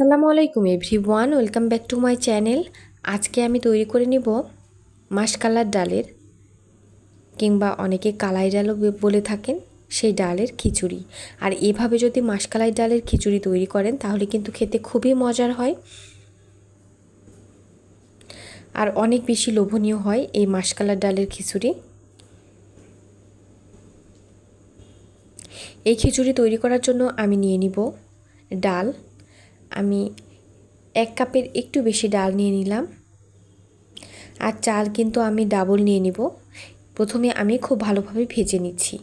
আসসালামু আলাইকুম everyone welcome back to my channel. আজকে আমি তৈরি করে নিব মাসকালার ডালের কিংবা অনেকে কালাই ডালও বলে থাকেন, সেই ডালের খিচুড়ি। আর এভাবে যদি মাসকালাই ডালের খিচুড়ি তৈরি করেন, তাহলে কিন্তু খেতে খুবই মজার হয়। আর অনেক বেশি লোভনীয় হয় এই মাসকালার ডালের খিচুড়ি। এই খিচুড়ি তৈরি করার জন্য আমি নিয়ে নিব ডাল। আমি এক কাপের একটু বেশি ডাল নিয়ে নিলাম। আর চাল কিন্তু আমি ডাবল নিয়ে নিব। প্রথমে আমি খুব ভালোভাবে ভেজে নিচ্ছি।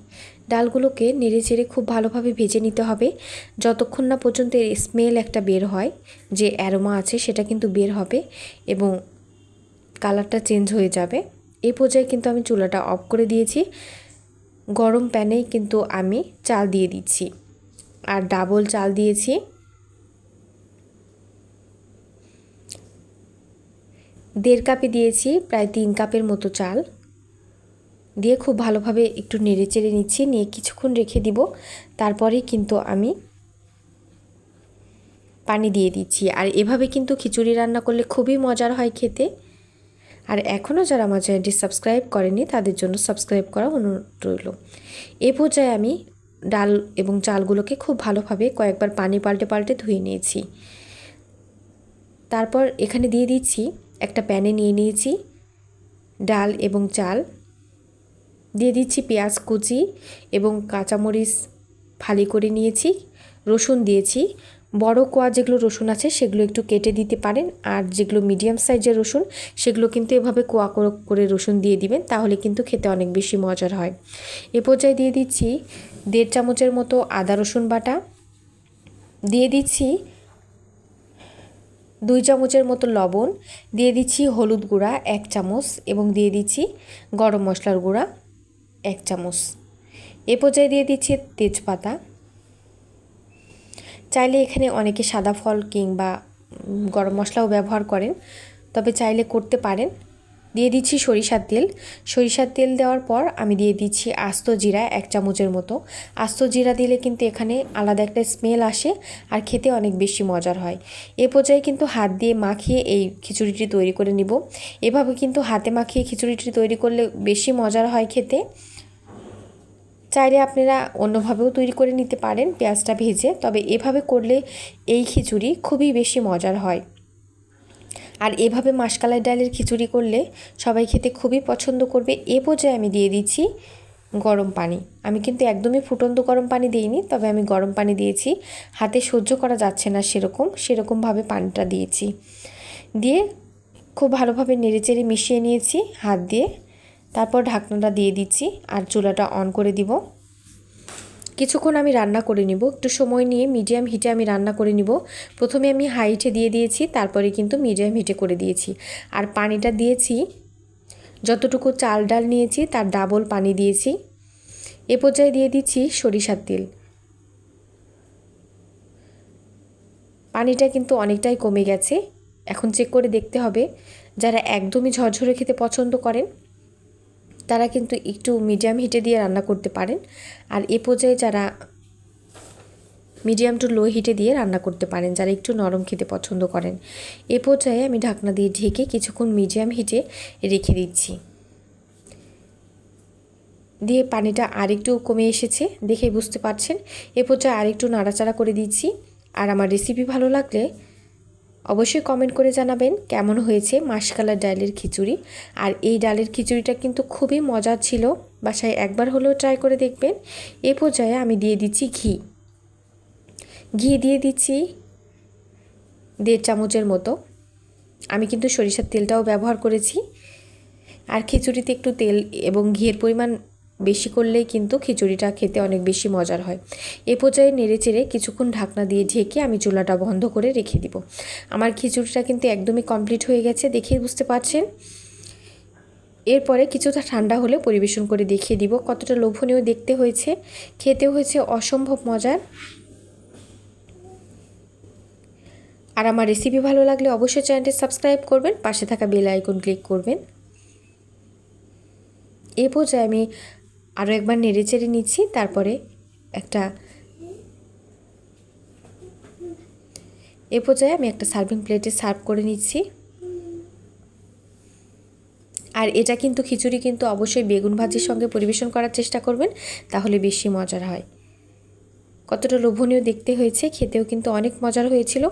ডালগুলোকে নেড়ে চেড়ে খুব ভালোভাবে ভেজে নিতে হবে। যতক্ষণ না পর্যন্ত এর স্মেল একটা বের হয়, যে অ্যারোমা আছে সেটা কিন্তু বের হবে এবং কালারটা চেঞ্জ হয়ে যাবে। এই পর্যায়ে কিন্তু আমি চুলাটা অফ করে দিয়েছি। গরম প্যানেই কিন্তু আমি চাল দিয়ে দিচ্ছি। আর ডাবল চাল দিয়েছি। দেড় কাপে দিয়েছি, প্রায় তিন কাপের মতো চাল। দিয়ে খুব ভালোভাবে একটু নেড়ে চেড়ে নিচ্ছি, নিয়ে কিছুক্ষণ রেখে দিব। তারপরেই কিন্তু আমি পানি দিয়ে দিচ্ছি। আর এভাবে কিন্তু খিচুড়ি রান্না করলে খুবই মজার হয় খেতে। আর এখনও যারা আমার চ্যানেলটি সাবস্ক্রাইব করেনি তাদের জন্য সাবস্ক্রাইব করা অনুরোধ রইল। এ পর্যায়ে আমি ডাল এবং চালগুলোকে খুব ভালোভাবে কয়েকবার পানি পাল্টে পাল্টে ধুয়ে নিয়েছি। তারপর এখানে দিয়ে দিচ্ছি একটা প্যানে নিয়ে নিয়েছি ডাল এবং চাল। দিয়ে দিচ্ছি পেঁয়াজ কুচি এবং কাঁচামরিচ ফালি করে নিয়েছি, রসুন দিয়েছি। বড় কোয়া যেগুলো রসুন আছে সেগুলো একটু কেটে দিতে পারেন আর যেগুলো মিডিয়াম সাইজের রসুন সেগুলো কিন্তু এভাবে কোয়া করে রসুন দিয়ে দিবেন তাহলে কিন্তু খেতে অনেক বেশি মজার হয়। এ পর্যায়ে দিয়ে দিচ্ছি দেড় চামচের মতো আদা রসুন বাটা। দিয়ে দিচ্ছি দুই চামচের মতো লবণ, দিয়ে দিচ্ছি হলুদ গুঁড়া এক চামচ এবং দিয়ে দিচ্ছি গরম মশলার গুঁড়া এক চামচ। এ পর্যায়ে দিয়ে দিচ্ছি তেজপাতা। চাইলে এখানে অনেকে সাদা ফল কিংবা গরম মশলাও ব্যবহার করেন, তবে চাইলে করতে পারেন। দিয়ে দিচ্ছি সরিষার তেল। সরিষার তেল দেওয়ার পর আমি দিয়ে দিচ্ছি আস্ত জিরা এক চামচের মতো। আস্ত জিরা দিলে কিন্তু এখানে আলাদা একটা স্মেল আসে আর খেতে অনেক বেশি মজার হয়। এ পর্যায়ে কিন্তু হাত দিয়ে মাখিয়ে এই খিচুড়িটি তৈরি করে নিব। এভাবে কিন্তু হাতে মাখিয়ে খিচুড়িটি তৈরি করলে বেশি মজার হয় খেতে। চাইলে আপনারা অন্যভাবেও তৈরি করে নিতে পারেন পেঁয়াজটা ভেজে। তবে এভাবে করলে এই খিচুড়ি খুবই বেশি মজার হয়। আর এভাবে মাসকালাই ডালের খিচুড়ি করলে সবাই খেতে খুবই পছন্দ করবে। এ পর্যায়ে আমি দিয়ে দিচ্ছি গরম পানি। আমি কিন্তু একদমই ফুটন্ত গরম পানি দিইনি, তবে আমি গরম পানি দিয়েছি। হাতে সহ্য করা যাচ্ছে না সেরকম, সেরকমভাবে পানিটা দিয়েছি। দিয়ে খুব ভালোভাবে নেড়েচেড়ে মিশিয়ে নিয়েছি হাত দিয়ে। তারপর ঢাকনাটা দিয়ে দিচ্ছি আর চুলাটা অন করে দিব। কিছুক্ষণ আমি রান্না করে নিব। একটু সময় নিয়ে মিডিয়াম হিটে আমি রান্না করে নিব। প্রথমে আমি হাই হিটে দিয়ে দিয়েছি, তারপরে কিন্তু মিডিয়াম হিটে করে দিয়েছি। আর পানিটা দিয়েছি, যতটুকু চাল ডাল নিয়েছি তার ডাবল পানি দিয়েছি। এ পর্যায়ে দিয়ে দিচ্ছি সরিষার তেল। পানিটা কিন্তু অনেকটাই কমে গেছে। এখন চেক করে দেখতে হবে। যারা একদমই ঝরঝরে খেতে পছন্দ করেন তারা কিন্তু একটু মিডিয়াম হিটে দিয়ে রান্না করতে পারেন। আর এ পর্যায়ে যারা মিডিয়াম টু লো হিটে দিয়ে রান্না করতে পারেন, যারা একটু নরম খেতে পছন্দ করেন, এ পর্যায়ে আমি ঢাকনা দিয়ে ঢেকে কিছুক্ষণ মিডিয়াম হিটে রেখে দিচ্ছি। দিয়ে পানিটা আরেকটু কমে এসেছে, দেখে বুঝতে পারছেন। এ পর্যায়ে আরেকটু নাড়াচাড়া করে দিচ্ছি। আর আমার রেসিপি ভালো লাগলে অবশ্যই কমেন্ট করে জানাবেন কেমন হয়েছে মাসকালার ডালের খিচুড়ি। আর এই ডালের খিচুড়িটা কিন্তু খুবই মজার ছিল, বাসায় একবার হলেও ট্রাই করে দেখবেন। এ পর্যায়ে আমি দিয়ে দিচ্ছি ঘি। ঘি দিয়ে দিচ্ছি দেড় চামচের মতো। আমি কিন্তু সরিষার তেলটাও ব্যবহার করেছি। আর খিচুড়িতে একটু তেল এবং ঘিয়ের পরিমাণ বেশি করলেই কিন্তু খিচুড়িটা খেতে অনেক বেশি মজার হয়। এ পর্যায়ে নেড়ে চেড়ে কিছুক্ষণ ঢাকনা দিয়ে ঢেকে আমি চুলাটা বন্ধ করে রেখে দিব। আমার খিচুড়িটা কিন্তু একদমই কমপ্লিট হয়ে গেছে, দেখেই বুঝতে পারছেন? এরপরে কিছুটা ঠান্ডা হলে পরিবেশন করে দেখিয়ে দিব, কতটা লোভনীয় দেখতে হয়েছে, খেতে হয়েছে অসম্ভব মজার। আর আমার রেসিপি ভালো লাগলে অবশ্যই চ্যানেলটি সাবস্ক্রাইব করবেন, পাশে থাকা বেল আইকন ক্লিক করবেন। এ পর্যায়ে আমি আরও একবার নেড়ে চেড়ে নিচ্ছি, তারপরে একটা এ পর্যায়ে আমি একটা সার্ভিং প্লেটে সার্ভ করে নিচ্ছি। আর এটা কিন্তু খিচুড়ি কিন্তু অবশ্যই বেগুন ভাজির সঙ্গে পরিবেশন করার চেষ্টা করবেন, তাহলে বেশি মজার হয়। কতটা লোভনীয় দেখতে হয়েছে, খেতেও কিন্তু অনেক মজার হয়েছিল।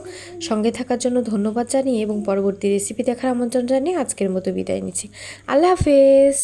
সঙ্গে থাকার জন্য ধন্যবাদ জানিয়ে এবং পরবর্তী রেসিপি দেখার আমন্ত্রণ জানিয়ে আজকের মতো বিদায় নিচ্ছি। আল্লাহ হাফেজ!